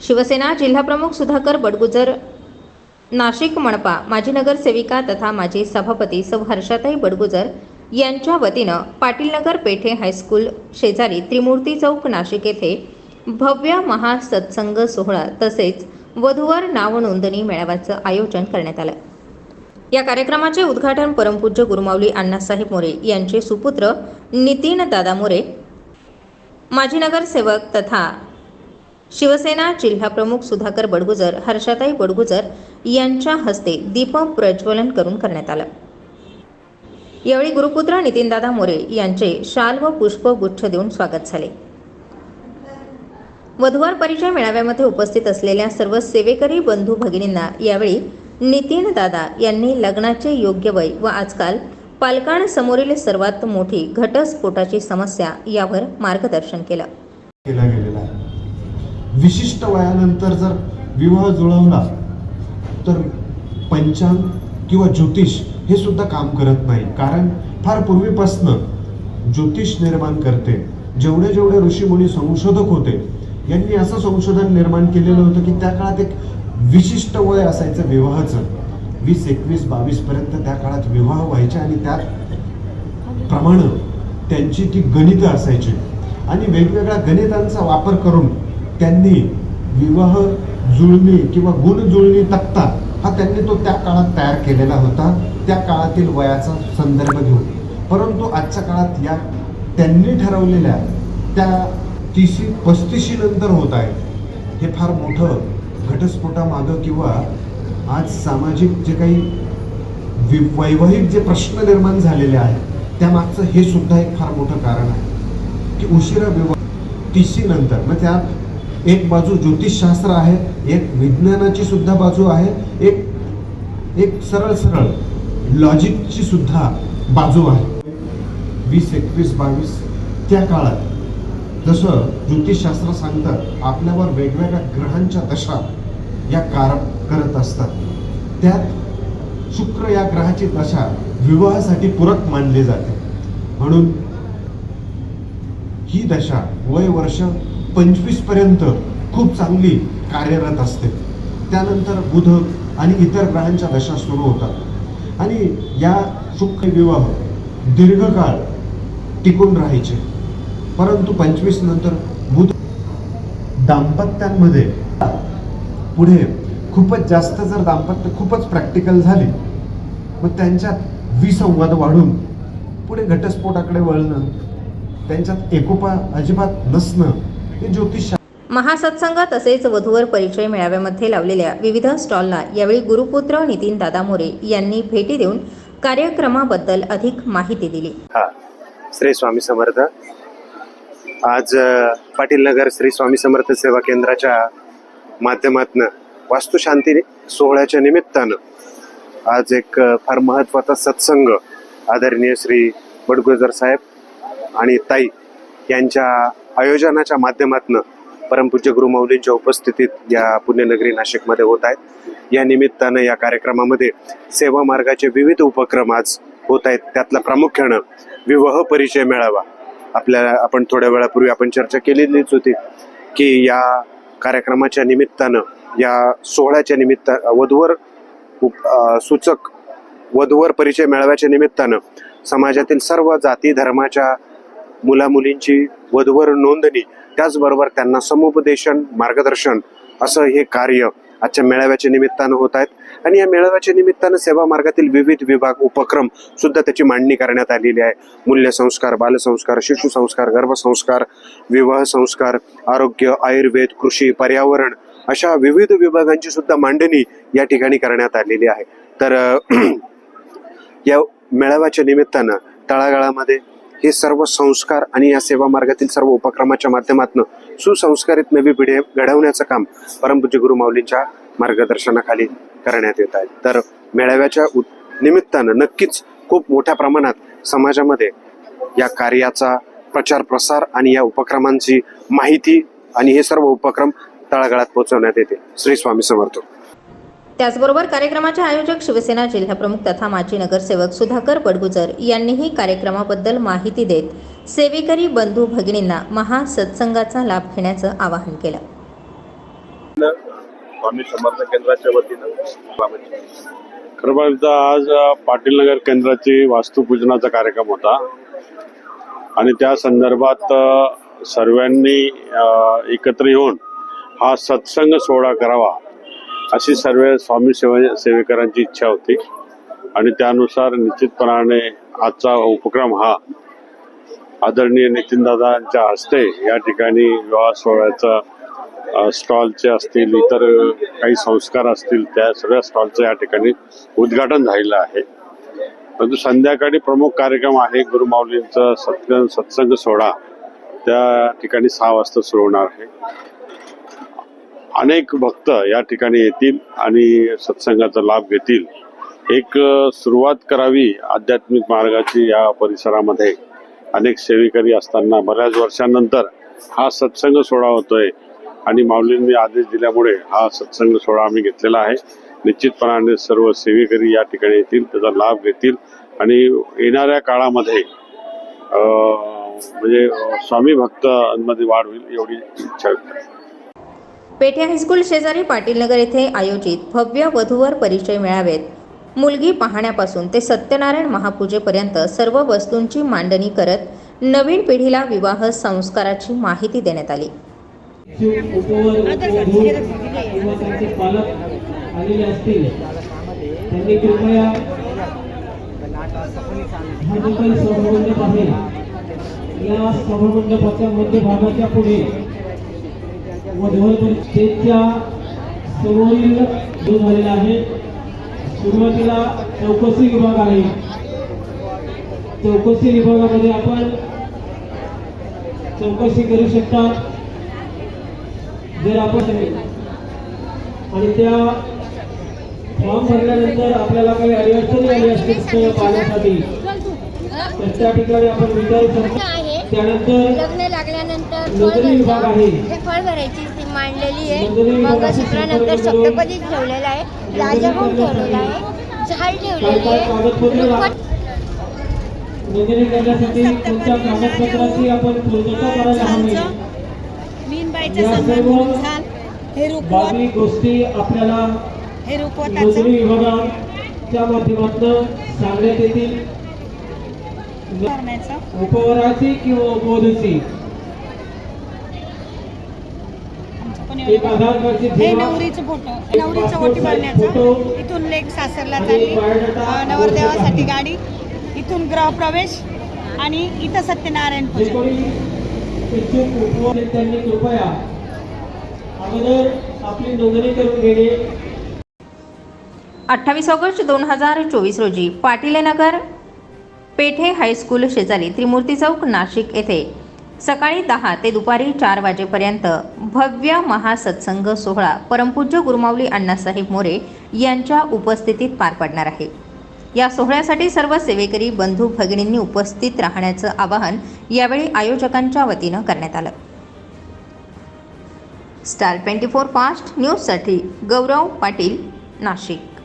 शिवसेना जिल्हाप्रमुख सुधाकर बडगुजर नाशिक मणपा माजी नगरसेविका तथा माजी सभापती सौ हर्षाताई बडगुजर यांच्या वतीनं पाटीलनगर पेठे हायस्कूल शेजारी त्रिमूर्ती चौक नाशिक येथे भव्य महासत्संग सोहळा तसेच वधूवर नावनोंदणी मेळाव्याचं आयोजन करण्यात आलं. या कार्यक्रमाचे उद्घाटन परमपूज्य गुरुमावली अण्णासाहेब मोरे यांचे सुपुत्र नितीन दादा मोरे माजी नगरसेवक तथा शिवसेना जिल्हाप्रमुख सुधाकर बडगुजर हर्षाताई बडगुजर यांच्या हस्ते दीप प्रज्वलन करून करण्यात आलं. यावेळी गुरुपुत्र नितीनदादा मोरे यांचे शाल व पुष्पगुच्छ देऊन स्वागत झाले. वधुवार परिचय मेळाव्यामध्ये उपस्थित असलेल्या सर्व सेवेकरी बंधू भगिनींना यावेळी नितीन दादा यांनी लग्नाचे योग्य वय व आजकाल पालकांसमोरील सर्वात मोठी घटस्फोटाची समस्या यावर मार्गदर्शन केलं गेलेला आहे. विशिष्ट वयानंतर जर विवाह जुळवला तर पंचांग किंवा ज्योतिष हे सुद्धा काम करत नाही. कारण फार पूर्वीपासनं ज्योतिष निर्माण करते. जेवढे जेवढे ऋषीमुनी संशोधक होते यांनी असं संशोधन निर्माण केलेलं होतं की त्या काळात एक विशिष्ट वय असायचं विवाहाचं. वीस एकवीस बावीसपर्यंत त्या काळात विवाह व्हायचे आणि त्यात प्रमाणं त्यांची ती गणितं असायची. आणि वेगवेगळ्या गणितांचा वापर करून त्यांनी विवाह जुळणी किंवा गुण जुळणी तक्ता हा त्यांनी तो त्या काळात तयार केलेला होता. त्या काळातील वयाचा संदर्भ घेऊन. परंतु आजच्या काळात या त्यांनी ठरवलेल्या त्या तिशी पस्तीशी नंतर होत आहे हे फार मोठं घटस्फोटामागं किंवा आज सामाजिक जे काही वि- वैवाहिक जे प्रश्न निर्माण झालेले आहेत त्यामागचं हे सुद्धा एक फार मोठं कारण आहे. की उशिरा विवाह तिशी नंतर म्हणजे मग त्यात एक बाजू ज्योतिषशास्त्र आहे एक विज्ञानाची सुद्धा बाजू आहे एक एक सरळ सरळ लॉजिकची सुद्धा बाजू आहे. वीस एकवीस बावीस त्या काळात जसं ज्योतिषशास्त्र सांगतं आपल्यावर वेगवेगळ्या ग्रहांच्या दशा या कार करत असतात. त्यात शुक्र या ग्रहाची दशा विवाहासाठी पूरक मानली जाते. म्हणून ही दशा वय वर्ष पंचवीसपर्यंत खूप चांगली कार्यरत असते. त्यानंतर बुध आणि इतर ग्रहांच्या दशा सुरू होतात. आणि या शुक्र विवाह दीर्घकाळ टिकून राहायचे. परंतु पंचवीस नंतर बुध दाम्पत्यांमध्ये पुढे खूपच जास्त जर दाम्पत्य खूपच प्रॅक्टिकल झाली मग त्यांच्यात विसंवाद वाढून पुढे घटस्फोटाकडे वळणं त्यांच्यात एकोपा अजिबात नसणं हे ज्योतिष महासत्संग तसेच वधूवर परिचय मेळाव्यामध्ये लावलेल्या विविध स्टॉलला यावेळी गुरुपुत्र नितीन दादा मोरे यांनी भेटी देऊन कार्यक्रमाबद्दल अधिक माहिती दिली. हा श्री स्वामी समर्थ. आज पाटील नगर श्री स्वामी समर्थ सेवा केंद्राच्या माध्यमातनं वास्तुशांती सोहळ्याच्या निमित्तानं आज एक फार महत्त्वाचा सत्संग आदरणीय श्री बडगुजर साहेब आणि ताई यांच्या आयोजनाच्या माध्यमातून परमपूज्य गुरुमौलींच्या उपस्थितीत या पुण्यनगरी नाशिकमध्ये होत आहेत. या निमित्तानं या कार्यक्रमामध्ये सेवा मार्गाचे विविध उपक्रम आज होत आहेत. त्यातला प्रामुख्यानं विवाह परिचय मेळावा. आपल्याला आपण थोड्या वेळापूर्वी आपण चर्चा केलेलीच होती की या कार्यक्रमाच्या निमित्तानं या सोहळ्याच्या निमित्त वधूवर उप- सूचक वधूवर परिचय मेळाव्याच्या निमित्तानं समाजातील सर्व जाती धर्माच्या मुलामुलींची वधूवर नोंदणी त्याचबरोबर त्यांना समुपदेशन मार्गदर्शन असं हे कार्य आजच्या मेळाव्याच्या निमित्तानं होत आहेत. आणि या मेळाव्याच्या निमित्तानं सेवा मार्गातील विविध विभाग उपक्रम सुद्धा त्याची मांडणी करण्यात आलेली आहे. मूल्यसंस्कार बालसंस्कार शिशुसंस्कार गर्भसंस्कार विवाह संस्कार आरोग्य आयुर्वेद कृषी पर्यावरण अशा विविध विभागांची सुद्धा मांडणी या ठिकाणी करण्यात आलेली आहे. तर या मेळाव्याच्या निमित्तानं तळागाळामध्ये हे सर्व संस्कार आणि या सेवा मार्गातील सर्व उपक्रमाच्या माध्यमातून सुसंस्कारित नवी पिढी घडवण्याचं काम परमपूज्य गुरु माऊलींच्या मार्गदर्शनाखाली करण्यात येत आहे. तर मेळाव्याच्या निमित्तानं नक्कीच खूप मोठ्या प्रमाणात समाजामध्ये या कार्याचा प्रचार प्रसार आणि या उपक्रमांची माहिती आणि हे सर्व उपक्रम तळागाळात पोहोचवण्यात येते. श्री स्वामी समर्थ. त्याचबरोबर कार्यक्रमाचे आयोजक शिवसेना जिल्हाप्रमुख तथा माजी नगरसेवक सुधाकर बडगुजर यांनीही कार्यक्रमाबद्दल माहिती देत सेवेकरी बंधू भगिनींना महासत्संगाचा लाभ घेण्याचं आवाहन केलं. वतीनं स्वामी समर्थ केंद्राच्या वतीनं आज पाटील नगर केंद्राची वास्तुपूजनाचा कार्यक्रम होता. आणि त्या संदर्भात सर्वांनी एकत्र येऊन हा सत्संग सोहळा करावा. अशी सर्व स्वामी सेवा सेवेकरांची इच्छा होती. आणि त्यानुसार निश्चितपणाने आजचा उपक्रम हा आदरणीय नितीनदादांच्या हस्ते या ठिकाणी विवाह सोहळ्याचा स्टॉलचे असतील इतर काही संस्कार असतील त्या सगळ्या स्टॉलचं या ठिकाणी उद्घाटन झालेलं आहे. परंतु संध्याकाळी प्रमुख कार्यक्रम आहे गुरुमाऊलींचा सत्य सत्संग सोहळा. त्या ठिकाणी सहा वाजता सुरू होणार आहे. अनेक भक्त या ठिकाणी येतील आणि सत्संगाचा लाभ घेतील. एक सुरुवात करावी आध्यात्मिक मार्गाची या परिसरामध्ये. अनेक सेवेकरी असताना बऱ्याच वर्षांनंतर हा सत्संग सोहळा होतोय आणि माऊलींनी आदेश दिल्यामुळे हा सत्संग सोहळा आम्ही घेतलेला आहे. निश्चितपणाने सर्व सेवेकरी या ठिकाणी येतील त्याचा लाभ घेतील आणि येणाऱ्या काळामध्ये म्हणजे स्वामी भक्तांमध्ये वाढ होईल एवढी इच्छा व्यक्त पेठे हायस्कूल शेजारी पाटील नगर येथे आयोजित भव्य वधूवर परिचय मेळावेत. मुलगी पाहण्यापासून ते सत्यनारायण महापूजेपर्यंत सर्व वस्तूंची मांडणी करत नवीन पिढीला विवाह संस्काराची माहिती देण्यात आली. या सभामंडपाच्या मध्यभागाच्या पुढे वधूवर स्टेजच्या समोरील जो झालेला आहे सुरुवातीला चौकशी विभाग आहे. चौकशी विभागामध्ये आपण चौकशी करू शकता जर आपण आणि त्या फॉर्म भरल्यानंतर आपल्याला काही अडचणी आली असतील पाहण्यासाठी तर त्या ठिकाणी आपण विचारू शकतो. त्यानंतर विभाग. आहे. हे फळ भरायची ती मांडलेली आहे. संपर्क करून सप्तपदी ठेवलेला आहे. राजहंस ठेवलेला आहे. झाड ठेवलेली आहे. कागदपत्रे लाग- रुखवत नोंदणी करण्यासाठी कोणत्या कागदपत्राची आपण पूर्तता करायला हवी. मीनबाईचं या सन्मान सर्व म्हणून झाल रुपवत बाबी गोष्टी आपल्याला रुपवताचं नोंदणी विभागाच्या माध्यमातून सांगण्यात येतील. करण्याचं. उपवराची किंवा उपवधूची हे नवरीचं फोटो नवरीचं ओटी भरण्याचं इथून लेक सासरला चालली. नवरदेवासाठी गाडी. इथून गृहप्रवेश आणि इथं सत्यनारायण जे पूजन. कोणी इच्छुक उपवास आहेत त्यांनी कृपया अगोदर आपली नोंदणी करून घेणे. अठ्ठावीस ऑगस्ट दोन हजार चोवीस रोजी पाटीलेनगर पेठे हायस्कूल शेजारी त्रिमूर्ती चौक नाशिक येथे सकाळी दहा ते दुपारी चार वाजेपर्यंत भव्य महासत्संग सोहळा परमपूज्य गुरुमाऊली अण्णासाहेब मोरे यांच्या उपस्थितीत पार पडणार आहे. या सोहळ्यासाठी सर्व सेवेकरी बंधू भगिनींनी उपस्थित राहण्याचं आवाहन यावेळी आयोजकांच्या वतीनं करण्यात आलं. स्टार ट्वेंटी फोर फास्ट न्यूजसाठी गौरव पाटील नाशिक.